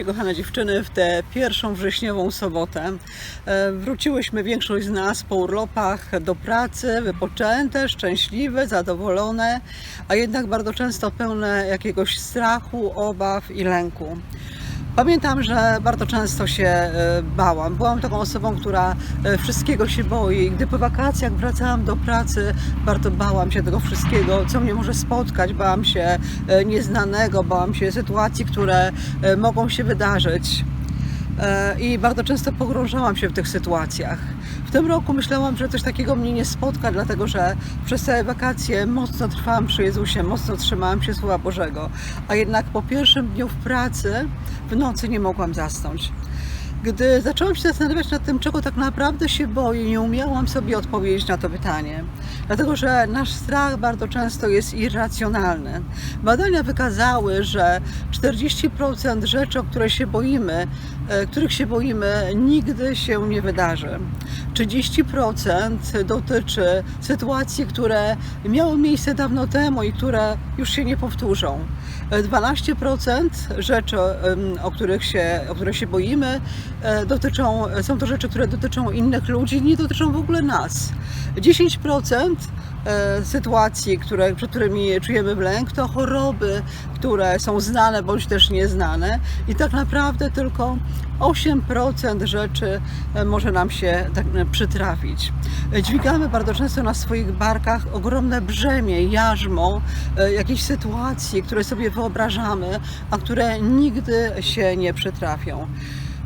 Witajcie kochane dziewczyny w tę pierwszą wrześniową sobotę. E, Wróciłyśmy większość z nas po urlopach do pracy, wypoczęte, szczęśliwe, zadowolone, a jednak bardzo często pełne jakiegoś strachu, obaw i lęku. Pamiętam, że bardzo często się e, bałam. Byłam taką osobą, która e, wszystkiego się boi. Gdy po wakacjach wracałam do pracy, bardzo bałam się tego wszystkiego, co mnie może spotkać. Bałam się e, nieznanego, bałam się sytuacji, które mogą się wydarzyć. E, I bardzo często pogrążałam się w tych sytuacjach. W tym roku myślałam, że coś takiego mnie nie spotka, dlatego że przez całe wakacje mocno trwałam przy Jezusie, mocno trzymałam się Słowa Bożego, a jednak po pierwszym dniu w pracy w nocy nie mogłam zasnąć. Gdy zaczęłam się zastanawiać nad tym, czego tak naprawdę się boję, nie umiałam sobie odpowiedzieć na to pytanie. Dlatego, że nasz strach bardzo często jest irracjonalny. Badania wykazały, że 40% rzeczy, o które się boimy, których się boimy, nigdy się nie wydarzy. 30% dotyczy sytuacji, które miały miejsce dawno temu i które już się nie powtórzą. 12% rzeczy, em, o których się, o które się boimy, e, dotyczą, są to rzeczy, które dotyczą innych ludzi, nie dotyczą w ogóle nas. 10% e, sytuacji, które, przed którymi czujemy lęk, to choroby, które są znane bądź też nieznane i tak naprawdę tylko 8% rzeczy e, może nam się tak e, przytrafić. E, Dźwigamy bardzo często na swoich barkach ogromne brzemię, jarzmo e, jakiejś sytuacji, które sobie wyobrażamy, a które nigdy się nie przytrafią.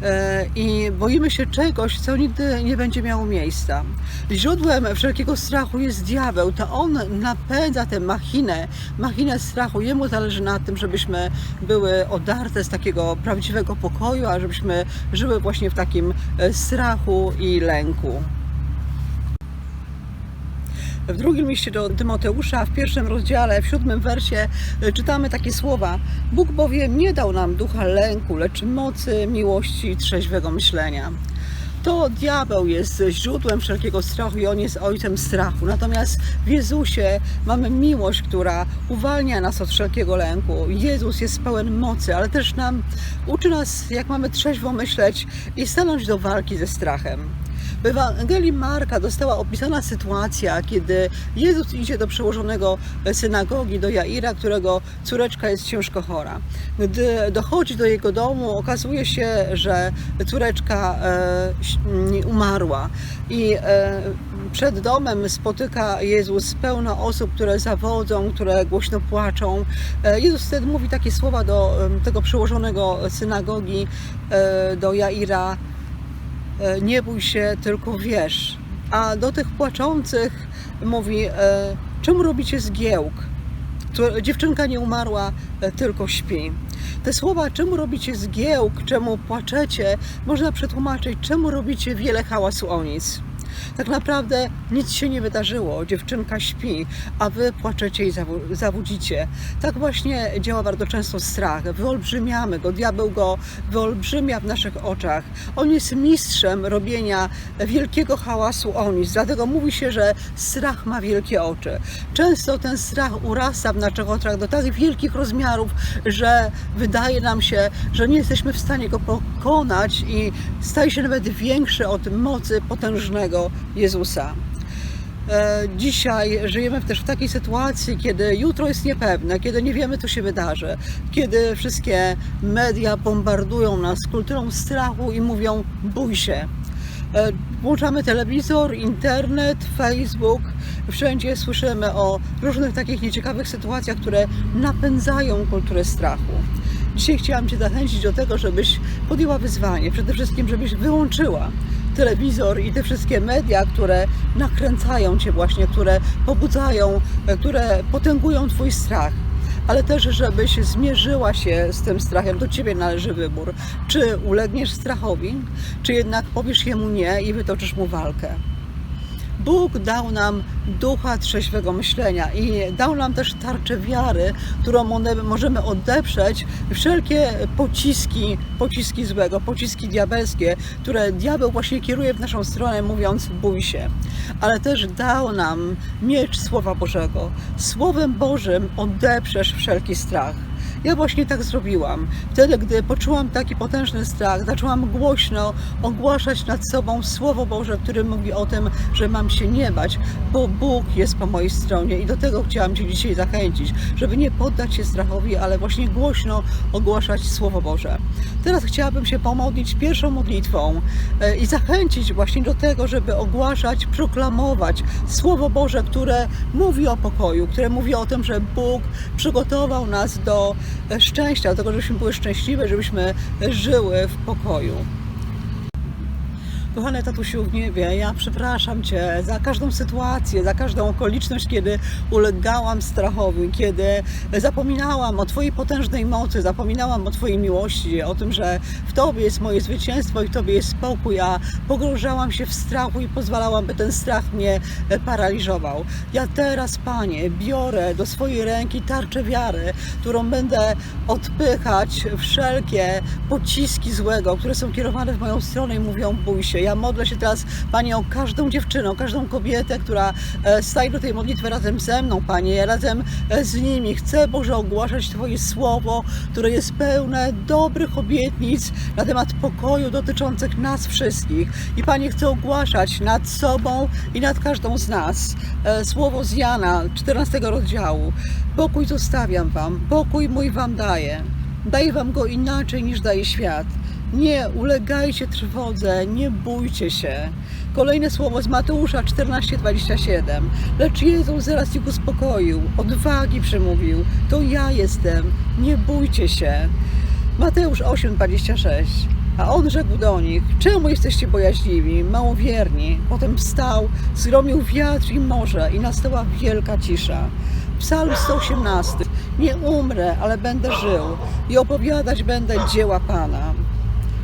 E, I boimy się czegoś, co nigdy nie będzie miało miejsca. Źródłem wszelkiego strachu jest diabeł. To on napędza tę machinę, machinę strachu. Jemu zależy na tym, żebyśmy były odarte z takiego prawdziwego pokoju, a żebyśmy żyły właśnie w takim e, strachu i lęku. W drugim liście do Tymoteusza, w pierwszym rozdziale, w siódmym wersie y, czytamy takie słowa. Bóg bowiem nie dał nam ducha lęku, lecz mocy, miłości i trzeźwego myślenia. To diabeł jest źródłem wszelkiego strachu i on jest ojcem strachu. Natomiast w Jezusie mamy miłość, która uwalnia nas od wszelkiego lęku. Jezus jest pełen mocy, ale też nam uczy nas, jak mamy trzeźwo myśleć i stanąć do walki ze strachem. W Ewangelii Marka została opisana sytuacja, kiedy Jezus idzie do przełożonego synagogi, do Jaira, którego córeczka jest ciężko chora. Gdy dochodzi do jego domu, okazuje się, że córeczka e, umarła i e, przed domem spotyka Jezus pełno osób, które zawodzą, które głośno płaczą. E, Jezus wtedy mówi takie słowa do tego przełożonego synagogi, do Jaira, nie bój się, tylko wierz. A do tych płaczących mówi, e, czemu robicie zgiełk? Dziewczynka nie umarła, e, tylko śpi. Te słowa, czemu robicie zgiełk, czemu płaczecie, można przetłumaczyć, czemu robicie wiele hałasu o nic. Tak naprawdę nic się nie wydarzyło, dziewczynka śpi, a wy płaczecie i zawu- zawudzicie. Tak właśnie działa bardzo często strach. Wyolbrzymiamy go, diabeł go wyolbrzymia w naszych oczach. On jest mistrzem robienia wielkiego hałasu o nic, dlatego mówi się, że strach ma wielkie oczy. Często ten strach urasta w naszych oczach do tak wielkich rozmiarów, że wydaje nam się, że nie jesteśmy w stanie go pokonać i staje się nawet większy od mocy potężnego Jezusa. E, Dzisiaj żyjemy też w takiej sytuacji, kiedy jutro jest niepewne, kiedy nie wiemy, co się wydarzy, kiedy wszystkie media bombardują nas kulturą strachu i mówią: bój się. E, Włączamy telewizor, internet, Facebook, wszędzie słyszymy o różnych takich nieciekawych sytuacjach, które napędzają kulturę strachu. Dzisiaj chciałam Cię zachęcić do tego, żebyś podjęła wyzwanie, przede wszystkim, żebyś wyłączyła telewizor i te wszystkie media, które nakręcają Cię właśnie, które pobudzają, które potęgują Twój strach. Ale też, żebyś zmierzyła się z tym strachem, do Ciebie należy wybór. Czy ulegniesz strachowi, czy jednak powiesz Jemu nie i wytoczysz Mu walkę. Bóg dał nam ducha trzeźwego myślenia i dał nam też tarczę wiary, którą możemy odeprzeć wszelkie pociski, pociski złego, pociski diabelskie, które diabeł właśnie kieruje w naszą stronę, mówiąc bój się. Ale też dał nam miecz Słowa Bożego. Słowem Bożym odeprzesz wszelki strach. Ja właśnie tak zrobiłam. Wtedy, gdy poczułam taki potężny strach, zaczęłam głośno ogłaszać nad sobą Słowo Boże, które mówi o tym, że mam się nie bać, bo Bóg jest po mojej stronie i do tego chciałam Cię dzisiaj zachęcić, żeby nie poddać się strachowi, ale właśnie głośno ogłaszać Słowo Boże. Teraz chciałabym się pomodlić pierwszą modlitwą e, i zachęcić właśnie do tego, żeby ogłaszać, proklamować Słowo Boże, które mówi o pokoju, które mówi o tym, że Bóg przygotował nas do szczęścia, do tego, żebyśmy były szczęśliwe, żebyśmy żyły w pokoju. Kochany tatusiu w niebie, ja przepraszam Cię za każdą sytuację, za każdą okoliczność, kiedy ulegałam strachowi, kiedy zapominałam o Twojej potężnej mocy, zapominałam o Twojej miłości, o tym, że w Tobie jest moje zwycięstwo i w Tobie jest spokój, a pogrążałam się w strachu i pozwalałam, by ten strach mnie paraliżował. Ja teraz, Panie, biorę do swojej ręki tarczę wiary, którą będę odpychać wszelkie pociski złego, które są kierowane w moją stronę i mówią bój się. Ja modlę się teraz, Panie, o każdą dziewczynę, o każdą kobietę, która e, staje do tej modlitwy razem ze mną, Panie, razem e, z nimi. Chcę, Boże, ogłaszać Twoje słowo, które jest pełne dobrych obietnic na temat pokoju dotyczących nas wszystkich. I Panie, chcę ogłaszać nad sobą i nad każdą z nas e, słowo z Jana, 14 rozdziału. Pokój zostawiam Wam, pokój mój Wam daję. Daję Wam go inaczej niż daje świat. Nie ulegajcie trwodze, nie bójcie się. Kolejne słowo z Mateusza 14:27. Lecz Jezus zaraz ich uspokoił, odwagi przemówił. To ja jestem, nie bójcie się. Mateusz 8:26. A on rzekł do nich: Czemu jesteście bojaźliwi, małowierni? Potem wstał, zgromił wiatr i morze, i nastała wielka cisza. Psalm 118. Nie umrę, ale będę żył i opowiadać będę dzieła Pana.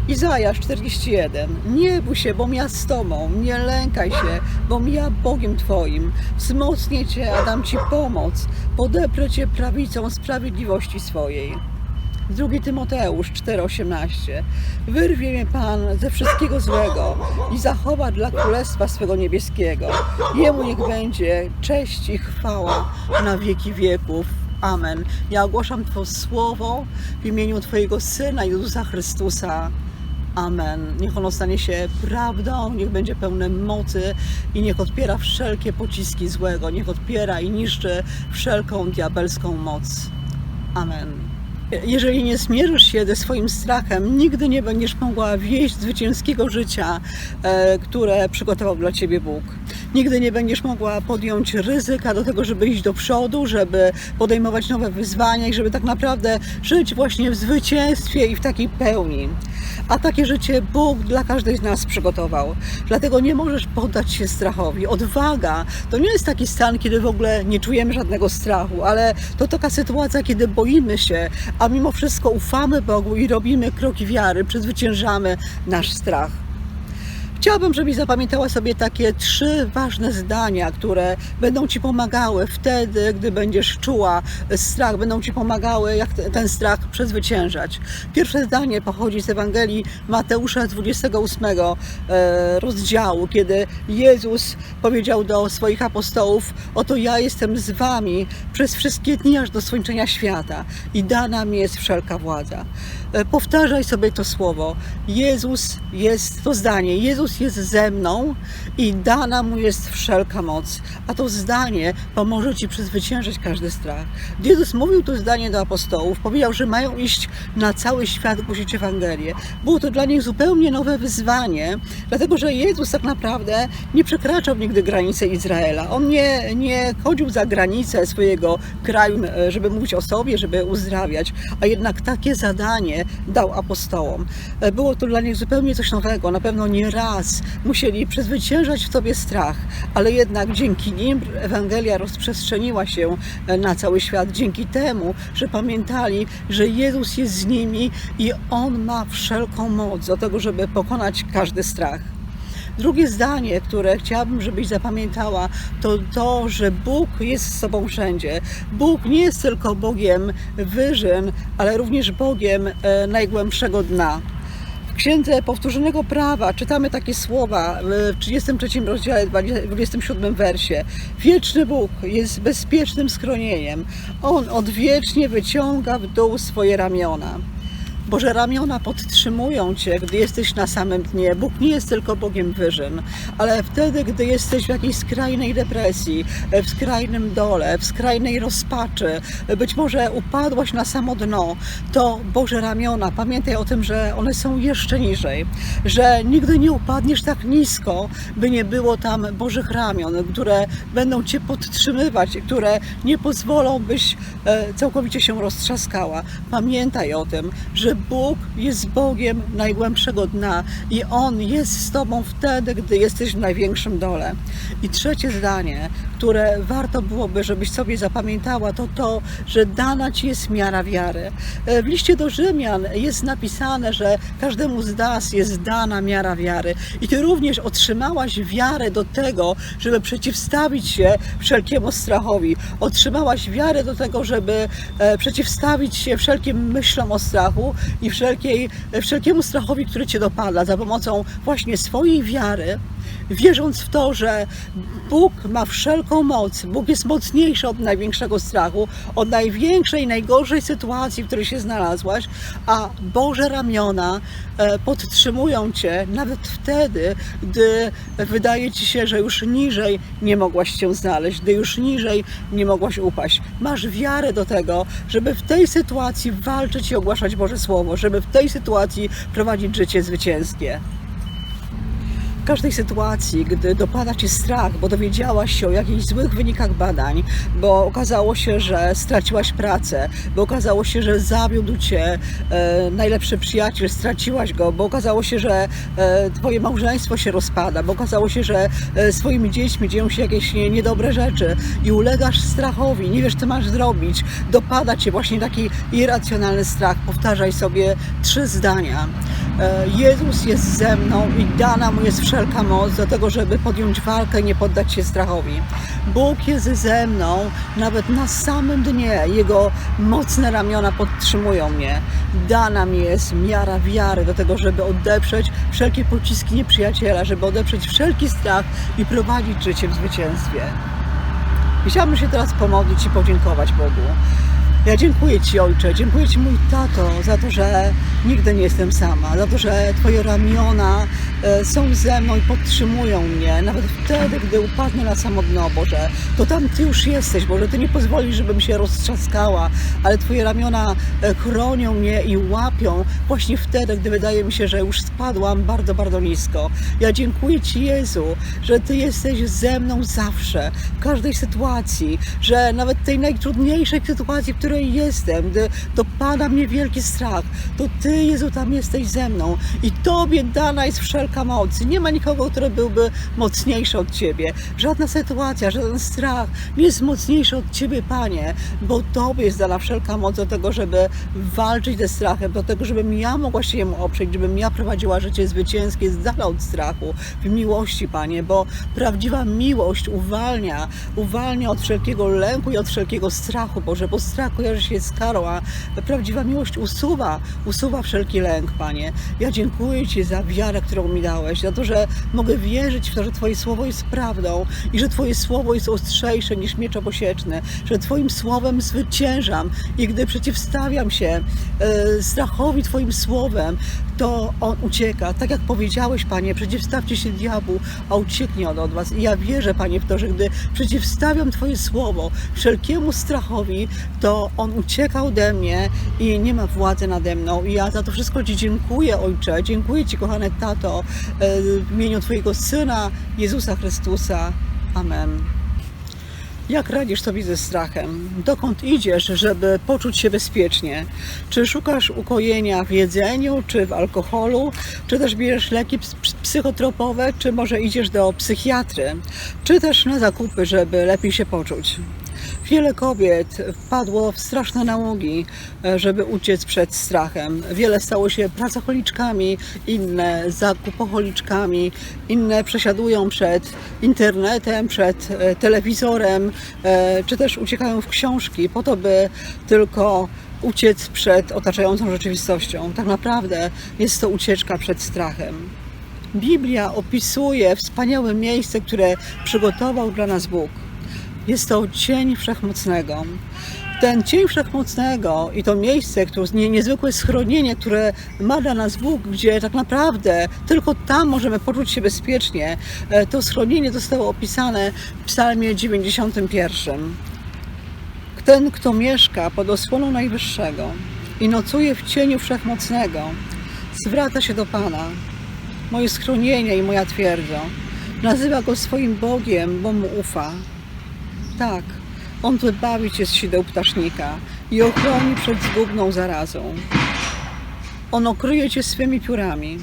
Izajasz 41. Nie bój się, bom ja z Tobą, nie lękaj się, bom ja Bogiem Twoim. Wzmocnię Cię, a dam Ci pomoc, podeprę Cię prawicą sprawiedliwości swojej. 2 Tymoteusz 4,18 Wyrwie mnie Pan ze wszystkiego złego i zachowa dla Królestwa swego niebieskiego. Jemu niech będzie cześć i chwała na wieki wieków. Amen. Ja ogłaszam Twoje słowo w imieniu Twojego Syna Jezusa Chrystusa. Amen. Niech ono stanie się prawdą, niech będzie pełne mocy i niech odpiera wszelkie pociski złego, niech odpiera i niszczy wszelką diabelską moc. Amen. Jeżeli nie zmierzysz się ze swoim strachem, nigdy nie będziesz mogła wieść zwycięskiego życia, e, które przygotował dla ciebie Bóg. Nigdy nie będziesz mogła podjąć ryzyka do tego, żeby iść do przodu, żeby podejmować nowe wyzwania i żeby tak naprawdę żyć właśnie w zwycięstwie i w takiej pełni. A takie życie Bóg dla każdej z nas przygotował. Dlatego nie możesz poddać się strachowi. Odwaga to nie jest taki stan, kiedy w ogóle nie czujemy żadnego strachu, ale to taka sytuacja, kiedy boimy się, a mimo wszystko ufamy Bogu i robimy kroki wiary, przezwyciężamy nasz strach. Chciałabym, żebyś zapamiętała sobie takie trzy ważne zdania, które będą Ci pomagały wtedy, gdy będziesz czuła strach, będą Ci pomagały, jak te- ten strach przezwyciężać. Pierwsze zdanie pochodzi z Ewangelii Mateusza 28 e, rozdziału, kiedy Jezus powiedział do swoich apostołów: Oto ja jestem z Wami przez wszystkie dni aż do skończenia świata i dana mi jest wszelka władza. E, Powtarzaj sobie to słowo. Jezus jest, to zdanie, Jezus jest ze mną i dana mu jest wszelka moc. A to zdanie pomoże Ci przezwyciężyć każdy strach. Jezus mówił to zdanie do apostołów, powiedział, że mają iść na cały świat głosić Ewangelię. Było to dla nich zupełnie nowe wyzwanie, dlatego że Jezus tak naprawdę nie przekraczał nigdy granicy Izraela. On nie, nie chodził za granicę swojego kraju, żeby mówić o sobie, żeby uzdrawiać, a jednak takie zadanie dał apostołom. Było to dla nich zupełnie coś nowego. Na pewno nie raz musieli przezwyciężać w sobie strach, ale jednak dzięki nim Ewangelia rozprzestrzeniła się e, na cały świat. Dzięki temu, że pamiętali, że Jezus jest z nimi i On ma wszelką moc do tego, żeby pokonać każdy strach. Drugie zdanie, które chciałabym, żebyś zapamiętała, to to, że Bóg jest z Tobą wszędzie. Bóg nie jest tylko Bogiem wyżyn, ale również Bogiem e, najgłębszego dna. Księdze Powtórzonego Prawa czytamy takie słowa w 33 rozdziale, 27 wersie. Wieczny Bóg jest bezpiecznym schronieniem. On odwiecznie wyciąga w dół swoje ramiona. Boże ramiona podtrzymują Cię, gdy jesteś na samym dnie. Bóg nie jest tylko Bogiem wyżyn, ale wtedy, gdy jesteś w jakiejś skrajnej depresji, w skrajnym dole, w skrajnej rozpaczy, być może upadłaś na samo dno, to Boże ramiona, pamiętaj o tym, że one są jeszcze niżej, że nigdy nie upadniesz tak nisko, by nie było tam Bożych ramion, które będą Cię podtrzymywać, które nie pozwolą, byś e, całkowicie się roztrzaskała. Pamiętaj o tym, że Bóg jest Bogiem najgłębszego dna i On jest z Tobą wtedy, gdy jesteś w największym dole. I trzecie zdanie, które warto byłoby, żebyś sobie zapamiętała, to to, że dana Ci jest miara wiary. E, W liście do Rzymian jest napisane, że każdemu z nas jest dana miara wiary. I Ty również otrzymałaś wiarę do tego, żeby przeciwstawić się wszelkiemu strachowi. Otrzymałaś wiarę do tego, żeby e, przeciwstawić się wszelkim myślom o strachu i wszelkiej, wszelkiemu strachowi, który Cię dopada, za pomocą właśnie swojej wiary, wierząc w to, że Bóg ma wszelką moc, Bóg jest mocniejszy od największego strachu, od największej, najgorszej sytuacji, w której się znalazłaś, a Boże ramiona e, podtrzymują Cię nawet wtedy, gdy wydaje Ci się, że już niżej nie mogłaś się znaleźć, gdy już niżej nie mogłaś upaść. Masz wiarę do tego, żeby w tej sytuacji walczyć i ogłaszać Boże Słowo, żeby w tej sytuacji prowadzić życie zwycięskie. Każdej sytuacji, gdy dopada Cię strach, bo dowiedziałaś się o jakichś złych wynikach badań, bo okazało się, że straciłaś pracę, bo okazało się, że zawiódł Cię e, najlepszy przyjaciel, straciłaś go, bo okazało się, że e, Twoje małżeństwo się rozpada, bo okazało się, że e, swoimi dziećmi dzieją się jakieś nie, niedobre rzeczy i ulegasz strachowi, nie wiesz, co masz zrobić, dopada Cię właśnie taki irracjonalny strach. Powtarzaj sobie trzy zdania. E, Jezus jest ze mną i dana mu jest wszelka moc do tego, żeby podjąć walkę i nie poddać się strachowi. Bóg jest ze mną, nawet na samym dnie. Jego mocne ramiona podtrzymują mnie. Dana mi jest miara wiary do tego, żeby odeprzeć wszelkie pociski nieprzyjaciela, żeby odeprzeć wszelki strach i prowadzić życie w zwycięstwie. Chciałabym się teraz pomodlić i podziękować Bogu. Ja dziękuję Ci, Ojcze, dziękuję Ci, mój tato, za to, że nigdy nie jestem sama, za to, że Twoje ramiona są ze mną i podtrzymują mnie, nawet wtedy, gdy upadnę na samo dno, Boże. To tam Ty już jesteś, Boże, Ty nie pozwolisz, żebym się roztrzaskała, ale Twoje ramiona e, chronią mnie i łapią właśnie wtedy, gdy wydaje mi się, że już spadłam bardzo, bardzo nisko. Ja dziękuję Ci, Jezu, że Ty jesteś ze mną zawsze, w każdej sytuacji, że nawet tej najtrudniejszej sytuacji, w której jestem, gdy dopada mnie wielki strach, to Ty, Jezu, tam jesteś ze mną i Tobie dana jest wszelka moc. Nie ma nikogo, który byłby mocniejszy od Ciebie. Żadna sytuacja, żaden strach nie jest mocniejszy od Ciebie, Panie, bo Tobie jest dana wszelka moc do tego, żeby walczyć ze strachem, do tego, żebym ja mogła się jemu oprzeć, żebym ja prowadziła życie zwycięskie z dala od strachu, w miłości, Panie, bo prawdziwa miłość uwalnia, uwalnia od wszelkiego lęku i od wszelkiego strachu, Boże, bo strach kojarzy się z karą, a prawdziwa miłość usuwa, usuwa wszelki lęk, Panie. Ja dziękuję Ci za wiarę, którą mi dałeś, za to, że mogę wierzyć w to, że Twoje słowo jest prawdą i że Twoje słowo jest ostrzejsze niż miecz obosieczny, że Twoim słowem zwyciężam i gdy przeciwstawiam się e, strachowi Twoim słowem, to on ucieka. Tak jak powiedziałeś, Panie, przeciwstawcie się diabłu, a ucieknie on od Was. I ja wierzę, Panie, w to, że gdy przeciwstawiam Twoje słowo wszelkiemu strachowi, to on ucieka ode mnie i nie ma władzy nade mną. I ja za to wszystko Ci dziękuję, Ojcze. Dziękuję Ci, kochany tato, e, w imieniu Twojego Syna, Jezusa Chrystusa. Amen. Jak radzisz sobie ze strachem? Dokąd idziesz, żeby poczuć się bezpiecznie? Czy szukasz ukojenia w jedzeniu, czy w alkoholu, czy też bierzesz leki ps- psychotropowe, czy może idziesz do psychiatry, czy też na zakupy, żeby lepiej się poczuć? Wiele kobiet wpadło w straszne nałogi, e, żeby uciec przed strachem. Wiele stało się pracocholiczkami, inne zakupocholiczkami, inne przesiadują przed internetem, przed e, telewizorem, e, czy też uciekają w książki po to, by tylko uciec przed otaczającą rzeczywistością. Tak naprawdę jest to ucieczka przed strachem. Biblia opisuje wspaniałe miejsce, które przygotował dla nas Bóg. Jest to cień wszechmocnego. Ten cień wszechmocnego i to miejsce, które, nie, niezwykłe schronienie, które ma dla nas Bóg, gdzie tak naprawdę tylko tam możemy poczuć się bezpiecznie, e, to schronienie zostało opisane w Psalmie 91. Ten, kto mieszka pod osłoną Najwyższego i nocuje w cieniu Wszechmocnego, zwraca się do Pana, moje schronienie i moja twierdza. Nazywa go swoim Bogiem, bo mu ufa. Tak, on wybawi cię z sideł ptasznika i ochroni przed zgubną zarazą. On okryje cię swymi piórami,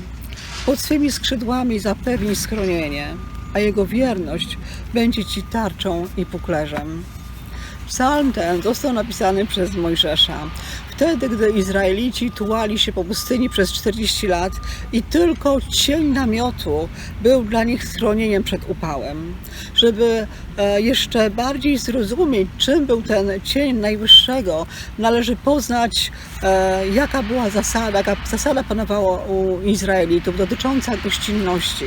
pod swymi skrzydłami zapewni schronienie, a jego wierność będzie ci tarczą i puklerzem. Psalm ten został napisany przez Mojżesza. Wtedy, gdy Izraelici tułali się po pustyni przez 40 lat i tylko cień namiotu był dla nich schronieniem przed upałem. Żeby jeszcze bardziej zrozumieć, czym był ten cień Najwyższego, należy poznać, e, jaka była zasada, jaka zasada panowała u Izraelitów dotycząca gościnności.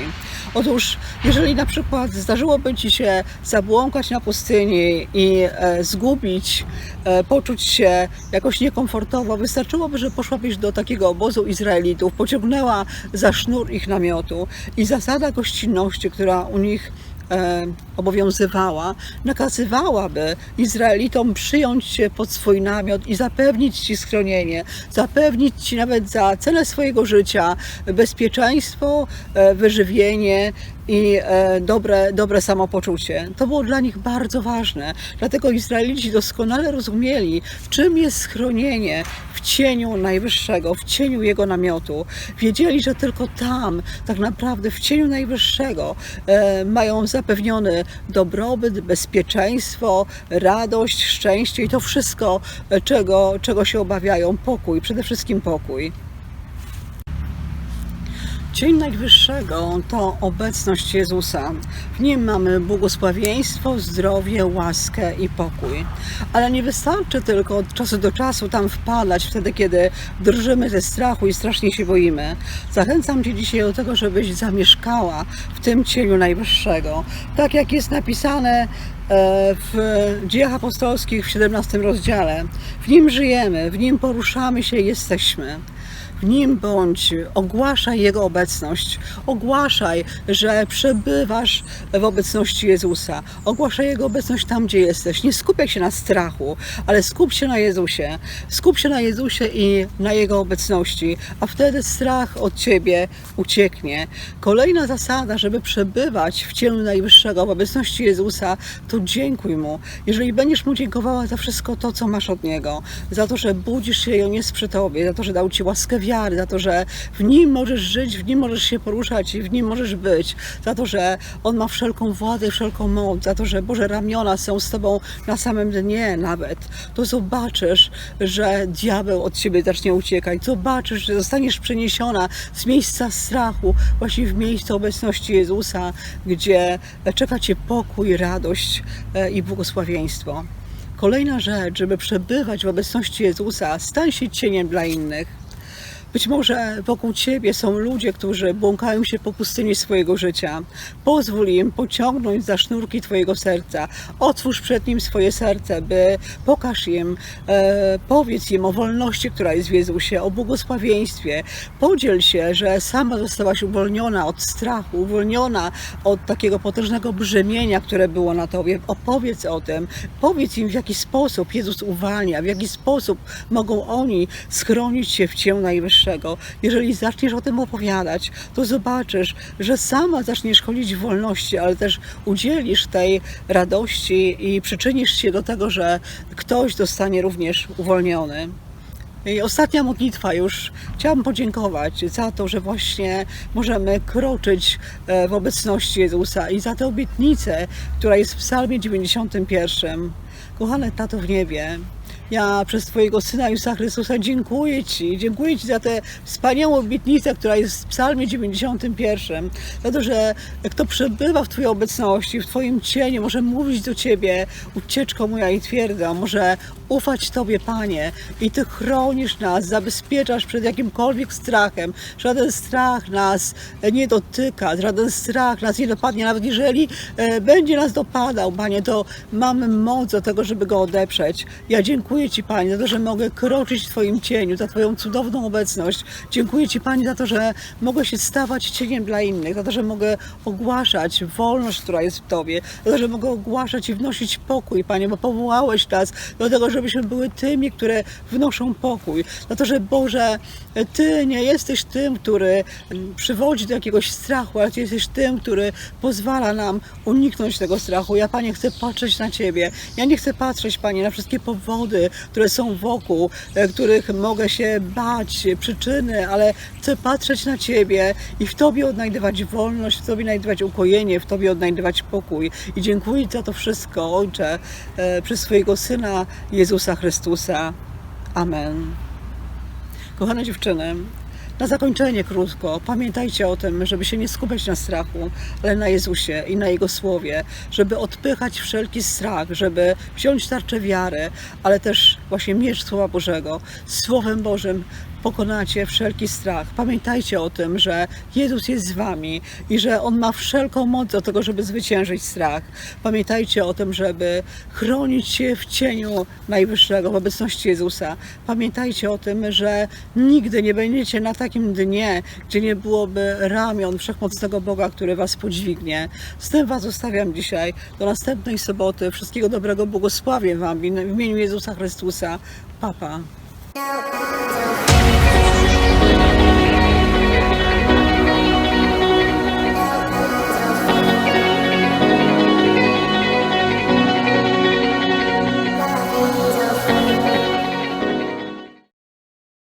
Otóż, jeżeli na przykład zdarzyłoby Ci się zabłąkać na pustyni i e, zgubić, e, poczuć się jakoś niekomfortowo, wystarczyłoby, że poszłabyś do takiego obozu Izraelitów, pociągnęła za sznur ich namiotu i zasada gościnności, która u nich e, obowiązywała, nakazywałaby Izraelitom przyjąć się pod swój namiot i zapewnić ci schronienie, zapewnić ci nawet za cenę swojego życia bezpieczeństwo, e, wyżywienie i e, dobre, dobre samopoczucie. To było dla nich bardzo ważne. Dlatego Izraelici doskonale rozumieli, czym jest schronienie w cieniu Najwyższego, w cieniu Jego namiotu. Wiedzieli, że tylko tam, tak naprawdę w cieniu Najwyższego, e, mają zapewniony dobrobyt, bezpieczeństwo, radość, szczęście i to wszystko, e, czego, czego się obawiają. Pokój, przede wszystkim pokój. Cień Najwyższego to obecność Jezusa. W nim mamy błogosławieństwo, zdrowie, łaskę i pokój. Ale nie wystarczy tylko od czasu do czasu tam wpadać, wtedy kiedy drżymy ze strachu i strasznie się boimy. Zachęcam Cię dzisiaj do tego, żebyś zamieszkała w tym cieniu Najwyższego. Tak jak jest napisane e, w Dziejach Apostolskich w 17 rozdziale. W nim żyjemy, w nim poruszamy się jesteśmy. Nim bądź, ogłaszaj Jego obecność, ogłaszaj, że przebywasz w obecności Jezusa, ogłaszaj Jego obecność tam, gdzie jesteś. Nie skupiaj się na strachu, ale skup się na Jezusie, skup się na Jezusie i na Jego obecności, a wtedy strach od Ciebie ucieknie. Kolejna zasada, żeby przebywać w cieniu Najwyższego, w obecności Jezusa, to dziękuj Mu. Jeżeli będziesz Mu dziękowała za wszystko to, co masz od Niego, za to, że budzisz się i On jest przy Tobie, za to, że dał Ci łaskę wiary, za to, że w Nim możesz żyć, w Nim możesz się poruszać i w Nim możesz być, za to, że On ma wszelką władzę wszelką moc, za to, że Boże ramiona są z Tobą na samym dnie nawet, to zobaczysz, że diabeł od Ciebie zacznie uciekać, zobaczysz, że zostaniesz przeniesiona z miejsca strachu właśnie w miejsce obecności Jezusa, gdzie czeka Cię pokój, radość e, i błogosławieństwo. Kolejna rzecz, żeby przebywać w obecności Jezusa, stań się cieniem dla innych. Być może wokół Ciebie są ludzie, którzy błąkają się po pustyni swojego życia. Pozwól im pociągnąć za sznurki Twojego serca. Otwórz przed nim swoje serce, by pokaż im, e, powiedz im o wolności, która jest w Jezusie, o błogosławieństwie. Podziel się, że sama zostałaś uwolniona od strachu, uwolniona od takiego potężnego brzemienia, które było na Tobie. Opowiedz o tym. Powiedz im, w jaki sposób Jezus uwalnia, w jaki sposób mogą oni schronić się w Cię Najwyższego. Jeżeli zaczniesz o tym opowiadać, to zobaczysz, że sama zaczniesz chodzić w wolności, ale też udzielisz tej radości i przyczynisz się do tego, że ktoś zostanie również uwolniony. I ostatnia modlitwa już. Chciałam podziękować za to, że właśnie możemy kroczyć e, w obecności Jezusa i za tę obietnicę, która jest w Psalmie 91. Kochany Tato w niebie, ja przez Twojego Syna Jezusa Chrystusa dziękuję Ci. Dziękuję Ci za tę wspaniałą obietnicę, która jest w psalmie 91. Za to, że kto przebywa w Twojej obecności, w Twoim cieniu, może mówić do Ciebie, ucieczko moja i twierdza, może ufać Tobie, Panie. I Ty chronisz nas, zabezpieczasz przed jakimkolwiek strachem. Żaden strach nas nie dotyka, żaden strach nas nie dopadnie. Nawet jeżeli e, będzie nas dopadał, Panie, to mamy moc do tego, żeby go odeprzeć. Ja dziękuję Ci, Panie, za to, że mogę kroczyć w Twoim cieniu, za Twoją cudowną obecność. Dziękuję Ci, Panie, za to, że mogę się stawać cieniem dla innych, za to, że mogę ogłaszać wolność, która jest w Tobie, za to, że mogę ogłaszać i wnosić pokój, Panie, bo powołałeś nas do tego, żebyśmy były tymi, które wnoszą pokój. Za to, że Boże, Ty nie jesteś tym, który przywodzi do jakiegoś strachu, ale Ty jesteś tym, który pozwala nam uniknąć tego strachu. Ja, Panie, chcę patrzeć na Ciebie. Ja nie chcę patrzeć, Panie, na wszystkie powody, które są wokół, e, których mogę się bać, przyczyny, ale chcę patrzeć na Ciebie i w Tobie odnajdywać wolność, w Tobie odnajdywać ukojenie, w Tobie odnajdywać pokój. I dziękuję za to wszystko, Ojcze, e, przez swojego Syna Jezusa Chrystusa. Amen. Kochane dziewczyny, na zakończenie krótko, pamiętajcie o tym, żeby się nie skupiać na strachu, ale na Jezusie i na Jego Słowie, żeby odpychać wszelki strach, żeby wziąć tarczę wiary, ale też właśnie miecz Słowa Bożego. Słowem Bożym pokonacie wszelki strach. Pamiętajcie o tym, że Jezus jest z Wami i że On ma wszelką moc do tego, żeby zwyciężyć strach. Pamiętajcie o tym, żeby chronić się w cieniu Najwyższego, w obecności Jezusa. Pamiętajcie o tym, że nigdy nie będziecie na takim dnie, gdzie nie byłoby ramion Wszechmocnego Boga, który Was podźwignie. Z tym Was zostawiam dzisiaj. Do następnej soboty. Wszystkiego dobrego, błogosławię Wam w imieniu Jezusa Chrystusa. Papa.